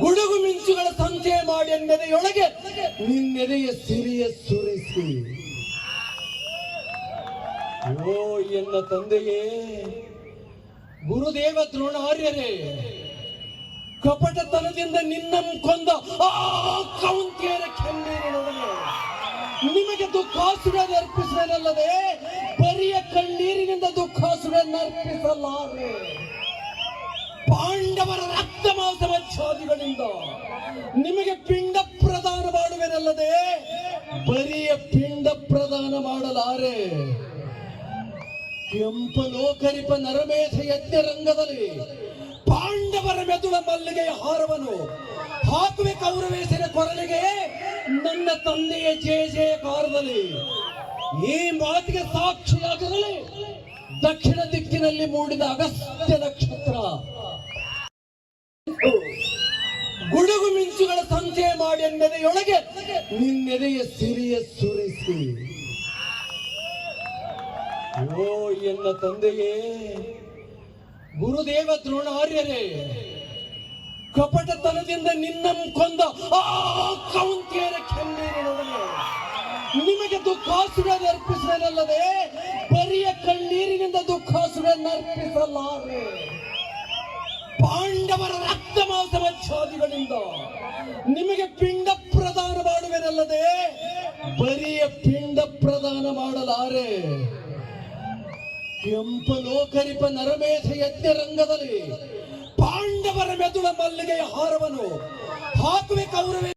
ಗುಡುಗು ಮಿಂಚುಗಳ ಸಂಚೆ ಮಾಡಿ ಎನ್ನೆದೆಯೊಳಗೆ ನಿನ್ನೆದೆಯ ಸಿರಿಯ ಸುರಿಸಿ. ಓ ಎನ್ನ ತಂದೆಯೇ, ಗುರುದೇವ ದ್ರೋಣಾರ್ಯರೇ, ಕಪಟತನದಿಂದ ನಿನ್ನ ಕೊಂದ ಆ ಕೌಂತಿಯರ ಕೆನ್ನೀರಿನೊಡನೆ ನಿಮಗೆ ದುಃಖಾಸುರ ಅರ್ಪಿಸಲಲ್ಲದೆ ಬರಿಯ ಕಣ್ಣೀರಿನಿಂದ ದುಃಖಾಸುರ ಅರ್ಪಿಸಲಾರೆ. ಪಾಂಡವರ ರಕ್ತ ಮಾಂಸ ಛಾದಿಗಳಿಂದ ನಿಮಗೆ ಪಿಂಡ ಪ್ರದಾನ ಮಾಡುವೆನಲ್ಲದೆ ಬರಿಯ ಪಿಂಡ ಪ್ರದಾನ ಮಾಡಲಾರೆ. ಕೆಂಪಲೋಕರಿಪ ನರಮೇಧ ಯಜ್ಞ ರಂಗದಲ್ಲಿ ಪಾಂಡವರ ಮೆದುಳ ಮಲ್ಲಿಗೆಯ ಹಾರವನ್ನು ಹಾಕುವೆ ಕೌರವೇಶನ ಕೊರಳಿಗೆ ನನ್ನ ತಂದೆಯ ಜಯ ಜಯಕಾರದಲ್ಲಿ. ಈ ಮಾತಿಗೆ ಸಾಕ್ಷಿಯಾಗದಲ್ಲಿ ದಕ್ಷಿಣ ದಿಕ್ಕಿನಲ್ಲಿ ಮೂಡಿದ ಅಗಸ್ತ್ಯ ನಕ್ಷತ್ರ. ಎನ್ನೆದೆಯೊಳಗೆ? ನಿನ್ನೆದೆಯ ಸಿರಿಯ ಸುರಿಸಿ. ಓ, ಎನ್ನ ತಂದೆಯೇ, ಗುರುದೇವ ದ್ರೋಣಾರ್ಯರೇ, ಕಪಟತನದಿಂದ ನಿನ್ನ ಕೊಂದ ಕೌಂತಿಯರ ಕೆನ್ನೀರಿನೊಡನೆ ನಿಮಗೆ ದುಃಖಾಸುರ ಅರ್ಪಿಸಲಲ್ಲದೆ ಬರಿಯ ಕಣ್ಣೀರಿನಿಂದ ದುಃಖಾಸುರ ಅರ್ಪಿಸಲಾರೆ. ಪಾಂಡವರ ರಕ್ತ ಮಾಂಸ ನಿಮಗೆ ಪಿಂಡ ಪ್ರದಾನ ಮಾಡುವೆನಲ್ಲದೆ ಬರಿಯ ಪಿಂಡ ಪ್ರದಾನ ಮಾಡಲಾರೆ. ಕೆಂಪಲೋಕರಿಪ ನರಮೇಧ ಯಜ್ಞ ರಂಗದಲ್ಲಿ ಪಾಂಡವರ ಮೆದುಳ ಮಲ್ಲಿಗೆಯ ಹಾರವನ್ನು ಹಾಕುವೆ ಕೌರವೇ.